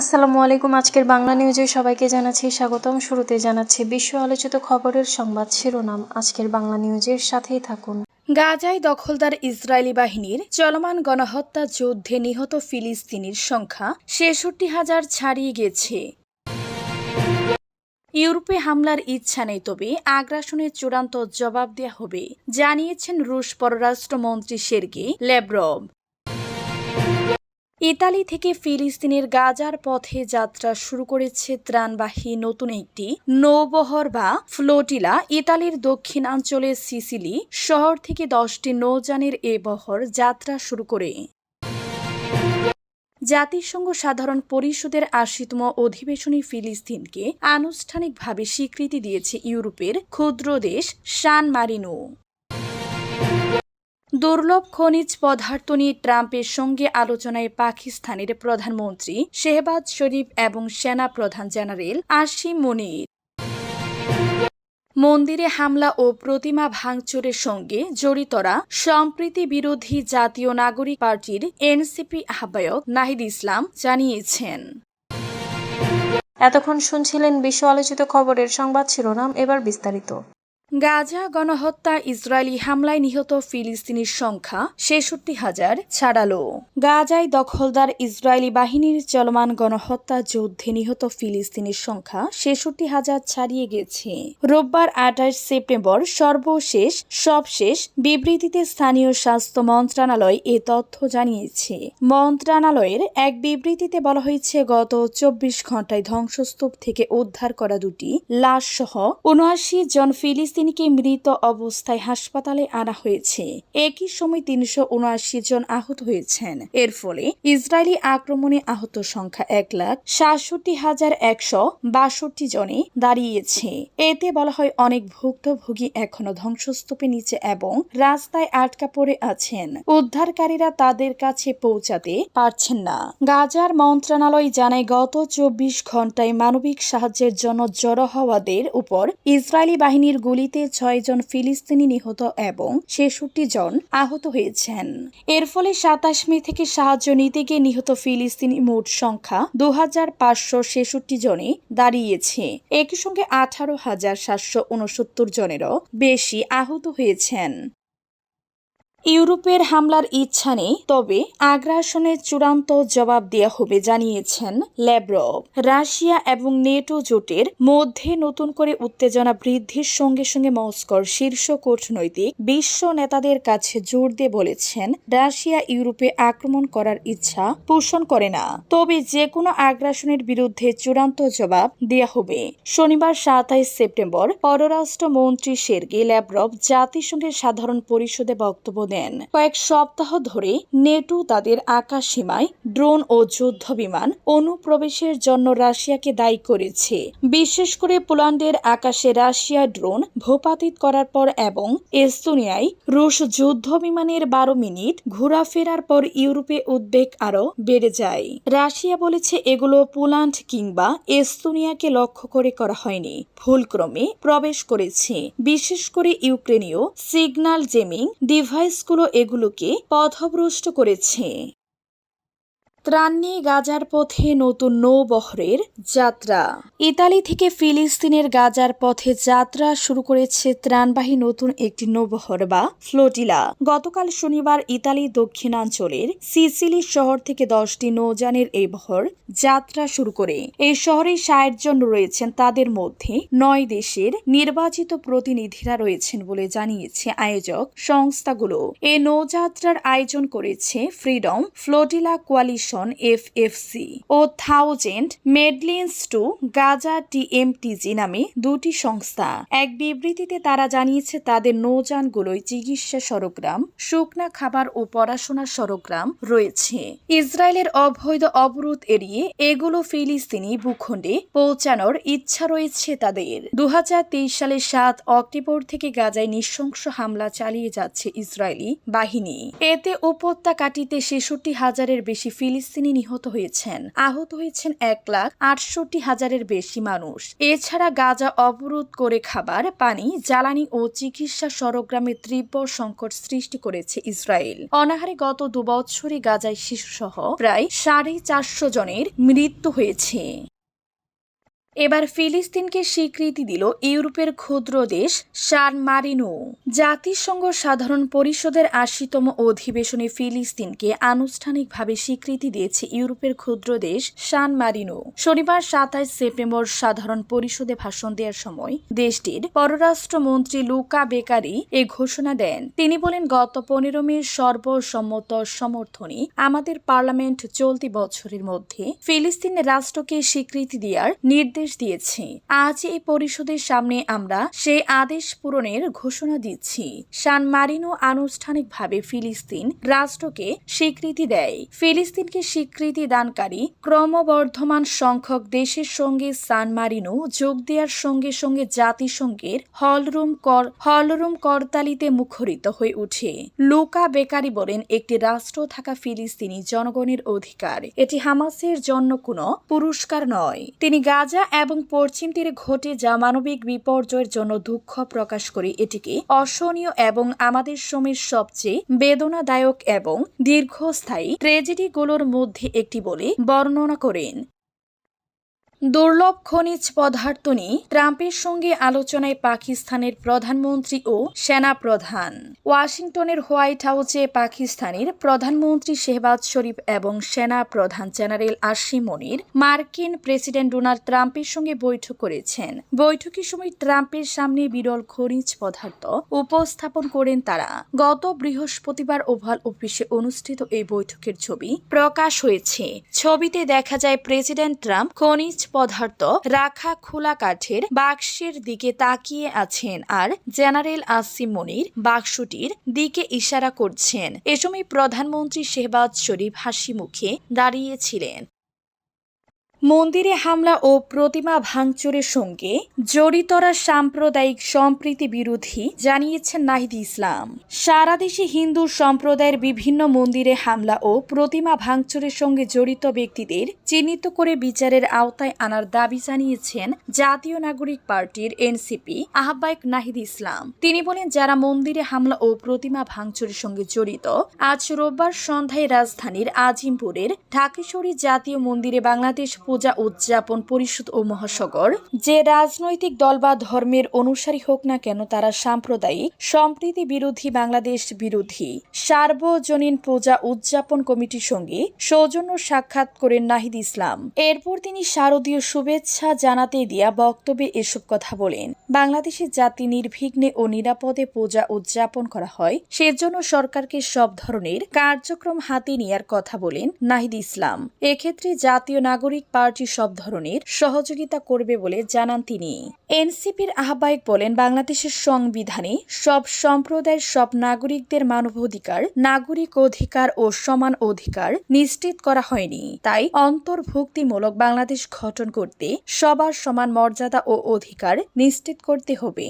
আসসালামু আলাইকুম, আজকের বাংলা নিউজে সবাইকে জানাচ্ছি স্বাগতম। শুরুতে জানাচ্ছি বিশ্ব আলোচিত খবরের সংবাদ শিরোনাম। আজকের বাংলা নিউজের সাথেই থাকুন। গাজায় দখলদার ইসরায়েলি বাহিনীর চলমান গণহত্যা যুদ্ধে নিহত ফিলিস্তিনির সংখ্যা ছেষট্টি হাজার ছাড়িয়ে গেছে। ইউরোপে হামলার ইচ্ছা নেই তবে আগ্রাসনের চূড়ান্ত জবাব দেওয়া হবে, জানিয়েছেন রুশ পররাষ্ট্রমন্ত্রী সের্গে লেব্রভ ইতালি থেকে ফিলিস্তিনের গাজার পথে যাত্রা শুরু করেছে ত্রাণবাহী নতুন একটি নৌবহর বা ফ্লোটিলা। ইতালির দক্ষিণাঞ্চলে সিসিলি শহর থেকে দশটি নৌযানের এ বহর যাত্রা শুরু করে। জাতিসংঘ সাধারণ পরিষদের আশিতম অধিবেশনে ফিলিস্তিনকে আনুষ্ঠানিকভাবে স্বীকৃতি দিয়েছে ইউরোপের ক্ষুদ্র দেশ সান মারিনো। দুর্লভ খনিজ পদার্থ নিয়ে ট্রাম্পের সঙ্গে আলোচনায় পাকিস্তানের প্রধানমন্ত্রী শেহবাজ শরীফ এবং সেনা প্রধান জেনারেল আসিম মনির। মন্দিরে হামলা ও প্রতিমা ভাঙচুরের সঙ্গে জড়িতরা সম্প্রীতি বিরোধী জাতীয় নাগরিক পার্টির এনসিপি আহ্বায়ক নাহিদ ইসলাম জানিয়েছেন। এতক্ষণ শুনছিলেন বিশ্ব আলোচিত খবরের সংবাদ শিরোনাম, এবার বিস্তারিত। গাজা গণহত্যা ইসরায়েলি হামলায় নিহত ফিলিস্তিনির সংখ্যা ছেষট্টি হাজার ছাড়ালো। গাজায় দখলদার ইসরায়েলি বাহিনীর চলমান গণহত্যা যুদ্ধে নিহত ফিলিস্তিনির সংখ্যা ছেষট্টি হাজার ছাড়িয়ে গেছে। রোববার আঠাশ সেপ্টেম্বর সর্বশেষ, সবশেষ বিবৃতিতে স্থানীয় স্বাস্থ্য মন্ত্রণালয় এ তথ্য জানিয়েছে। মন্ত্রণালয়ের এক বিবৃতিতে বলা হয়েছে, গত চব্বিশ ঘন্টায় ধ্বংসস্তূপ থেকে উদ্ধার করা দুটি লাশ সহ উনআশি জন ফিলিস্তিনিকে মৃত অবস্থায় হাসপাতালে আনা হয়েছে। একই সময় তিনশো উনআশি জন আহত হয়েছেন। এর ফলে ইসরায়েলি আক্রমণে আহত সংখ্যা এক লাখ সাতষট্টি হাজার একশো বাষট্টি জনে দাঁড়িয়েছে। এতে বলা হয় অনেক ভুক্তভোগী এখনও ধ্বংসস্তূপের নিচে এবং রাস্তায় আটকা পড়ে আছেন। উদ্ধারকারীরা তাদের কাছে পৌঁছাতে পারছেন না। গাজার মন্ত্রণালয় জানায়, গত চব্বিশ ঘন্টায় মানবিক সাহায্যের জন্য জড়ো হওয়াদের উপর ইসরায়েলি বাহিনীর গুলিতে ছয় জন ফিলিস্তিনি নিহত এবং ছেষট্টি জন আহত হয়েছেন। এর ফলে সাতাশ মে থেকে সাহায্য নিতে গিয়ে নিহত ফিলিস্তিনি মোট সংখ্যা দু হাজার পাঁচশো ছেষট্টি জনে দাঁড়িয়েছে। একই সঙ্গে আঠারো হাজার সাতশো উনসত্তর জনেরও বেশি আহত হয়েছেন। ইউরোপের হামলার ইচ্ছা নেই, তবে আগ্রাসনের চূড়ান্ত জবাব দেওয়া হবে জানিয়েছেন ল্যাব্রভ রাশিয়া এবং নেটো জোটের মধ্যে নতুন করে উত্তেজনা বৃদ্ধির সঙ্গে সঙ্গে মস্কোর শীর্ষ কূটনৈতিক বিশ্ব নেতাদের কাছে জোর দিয়ে বলেছেন, রাশিয়া ইউরোপে আক্রমণ করার ইচ্ছা পোষণ করে না। তবে যে কোনো আগ্রাসনের বিরুদ্ধে চূড়ান্ত জবাব দেওয়া হবে। শনিবার সাতাইশ সেপ্টেম্বর পররাষ্ট্রমন্ত্রী সের্গি ল্যাব্রভ জাতিসংঘের সাধারণ পরিষদে বক্তব্য দেন। কয়েক সপ্তাহ ধরে নেটো তাদের আকাশ সীমায় ড্রোন ও যুদ্ধ বিমান অনুপ্রবেশের জন্য রাশিয়াকে দায়ী করেছে। বিশেষ করে পোল্যান্ডের আকাশে রাশিয়া ড্রোন ভূপাতিত করার পর এবং এস্তোনিয়ায় রুশ যুদ্ধ বিমানের বারো মিনিট ঘোরাফেরার পর ইউরোপে উদ্বেগ আরও বেড়ে যায়। রাশিয়া বলেছে এগুলো পোল্যান্ড কিংবা এস্তোনিয়াকে লক্ষ্য করে করা হয়নি, ভুলক্রমে প্রবেশ করেছে। বিশেষ করে ইউক্রেনীয় সিগন্যাল জেমিং ডিভাইসগুলো এগুলোকে পথভ্রষ্ট করেছে। ত্রাণ গাজার পথে নতুন নৌবহরের যাত্রা। ইতালি থেকে ফিলিস্তিনের গাজার পথে যাত্রা শুরু করেছে ত্রাণবাহী নতুন একটি নৌবহর বা ফ্লোটিলা। গতকাল শনিবার ইতালি দক্ষিণাঞ্চলের সিসিলি শহর থেকে দশটি নৌযানের এই বহর যাত্রা শুরু করে। এই শহরে ষাট জন রয়েছেন, তাদের মধ্যে নয় দেশের নির্বাচিত প্রতিনিধিরা রয়েছেন বলে জানিয়েছে আয়োজক সংস্থাগুলো। এই নৌযাত্রার আয়োজন করেছে Freedom Flotilla Coalition FFC O thousand Madleens to Gaza TMTG নামে দুটি সংস্থা। এক বিবৃতিতে তারা জানিয়েছে, তাদের নৌযানগুলোয় চিকিৎসা সরগ্রাম, শুকনা খাবার ও পড়াশোনা সরগ্রাম রয়েছে। ইসরায়েলের অবৈধ অবরোধ এড়িয়ে এগুলো ফিলিস্তিনি ভূখণ্ডে পৌঁছানোর ইচ্ছা রয়েছে তাদের। দু হাজার তেইশ সালের সাত অক্টোবর থেকে গাজায় নৃশংস হামলা চালিয়ে যাচ্ছে ইসরায়েলি বাহিনী। এতে উপত্যকাটিতে ছেষট্টি হাজারের বেশি ফিলিস্তিনি ফিলিস্তিনি নিহত হয়েছেন। আহত হয়েছেন এক লাখ আটষট্টি হাজারের বেশি মানুষ। এছাড়া গাজা অবরোধ করে খাবার, পানি, জ্বালানি ও চিকিৎসা সরগ্রামে তীব্র সংকট সৃষ্টি করেছে ইসরায়েল। অনাহারে গত দুবছরে গাজায় শিশুসহ প্রায় সাড়ে চারশো জনের মৃত্যু হয়েছে। এবার ফিলিস্তিনকে স্বীকৃতি দিল ইউরোপের ক্ষুদ্র দেশ সান মারিনো জাতিসংঘ সাধারণ পরিষদের আশিতম অধিবেশনে ফিলিস্তিনকে আনুষ্ঠানিকভাবে স্বীকৃতি দিয়েছে ইউরোপের ক্ষুদ্র দেশ সান মারিনো শনিবার সাতাইশ সেপ্টেম্বর সাধারণ পরিষদে ভাষণ দেওয়ার সময় দেশটির পররাষ্ট্রমন্ত্রী লুকা বেকারি এ ঘোষণা দেন। তিনি বলেন, গত পনেরো মে সর্বসম্মত সমর্থনে আমাদের পার্লামেন্ট চলতি বছরের মধ্যে ফিলিস্তিন রাষ্ট্রকে স্বীকৃতি দেওয়ার নির্দেশ দিয়েছে। আজ এই পরিষদের সামনে আমরা সেই আদেশ পূরণের ঘোষণা দিচ্ছি। সান মারিনো আনুষ্ঠানিকভাবে ফিলিস্তিন রাষ্ট্রকে স্বীকৃতি দেয়। ফিলিস্তিনকে স্বীকৃতি দানকারী ক্রমবর্ধমান সংখ্যক দেশের সঙ্গে সান মারিনো যোগ দেওয়ার সঙ্গে সঙ্গে জাতিসংঘের হলরুম কর, হলরুম করতালিতে মুখরিত হয়ে উঠে লুকা বেকারি বলেন, একটি রাষ্ট্র থাকা ফিলিস্তিনি জনগণের অধিকার। এটি হামাসের জন্য কোনো পুরস্কার নয়। তিনি গাজা এবং পশ্চিম তীরে ঘটে যা মানবিক বিপর্যয়ের জন্য দুঃখ প্রকাশ করে। এটিকে অসহনীয় এবং আমাদের সময়ের সবচেয়ে বেদনাদায়ক এবং দীর্ঘস্থায়ী ট্রেজেডিগুলোর মধ্যে একটি বলে বর্ণনা করেন। দুর্লভ খনিজ পদার্থ নিয়ে ট্রাম্পের সঙ্গে আলোচনায় পাকিস্তানের প্রধানমন্ত্রী ও সেনা প্রধান ওয়াশিংটনের হোয়াইট হাউসে পাকিস্তানের প্রধানমন্ত্রী শেহবাজ শরীফ এবং সেনা প্রধান জেনারেল আসিম মনির মার্কিন প্রেসিডেন্ট ডোনাল্ড ট্রাম্পের সঙ্গে বৈঠক করেছেন। বৈঠকের সময় ট্রাম্পের সামনে বিরল খনিজ পদার্থ উপস্থাপন করেন তারা। গত বৃহস্পতিবার ওভাল অফিসে অনুষ্ঠিত এই বৈঠকের ছবি প্রকাশ হয়েছে। ছবিতে দেখা যায় প্রেসিডেন্ট ট্রাম্প খনিজ পদার্থ রাখা খোলা কাঠের বাক্সের দিকে তাকিয়ে আছেন আর জেনারেল আসিম মনির বাক্সটির দিকে ইশারা করছেন। এ সময় প্রধানমন্ত্রী শেহবাজ শরীফ হাসি মুখে দাঁড়িয়েছিলেন। মন্দিরে হামলা ও প্রতিমা ভাঙচুরের সঙ্গে জড়িতরা সাম্প্রদায়িক সম্প্রীতি বিরোধী জানিয়েছেন নাহিদ ইসলাম। সারা দেশে হিন্দু সম্প্রদায়ের বিভিন্ন মন্দিরে হামলা ও প্রতিমা ভাঙচুরের সঙ্গে জড়িত ব্যক্তিদের চিহ্নিত করে বিচারের আওতায় আনার দাবি জানিয়েছেন জাতীয় নাগরিক পার্টির এনসিপি আহ্বায়ক নাহিদ ইসলাম। তিনি বলেন, যারা মন্দিরে হামলা ও প্রতিমা ভাঙচুরের সঙ্গে জড়িত, আজ রোববার সন্ধ্যায় রাজধানীর আজিমপুরের ঢাকেশ্বরী জাতীয় মন্দিরে বাংলাদেশ পূজা উদযাপন পরিষদ ও মহাসাগর, যে রাজনৈতিক দল বা ধর্মের অনুসারী হোক না কেন তারা সাম্প্রদায়িক, সম্প্রীতি বিরোধী বাংলাদেশ বিরোধী, সার্বজনীন পূজা উদযাপন কমিটির সঙ্গে সৌজন্য সাক্ষাৎ করেন নাহিদ ইসলাম। এরপর তিনি শারদীয় শুভেচ্ছা জানাতে দিয়া বক্তব্যে এসব কথা বলেন। বাংলাদেশের জাতি নির্বিঘ্নে ও নিরাপদে পূজা উদযাপন করা হয়, সেজন্য সরকারকে সব ধরনের কার্যক্রম হাতে নেয়ার কথা বলেন নাহিদ ইসলাম। এক্ষেত্রে জাতীয় নাগরিক পার্টি সব ধরনের সহযোগিতা করবে বলে জানান তিনি। এনসিপির আহ্বায়ক বলেন, বাংলাদেশের সংবিধানে সব সম্প্রদায়ের সব নাগরিকদের মানবাধিকার, নাগরিক অধিকার ও সমান অধিকার নিশ্চিত করা হয়নি। তাই অন্তর্ভুক্তিমূলক বাংলাদেশ গঠন করতে সবার সমান মর্যাদা ও অধিকার নিশ্চিত করতে হবে।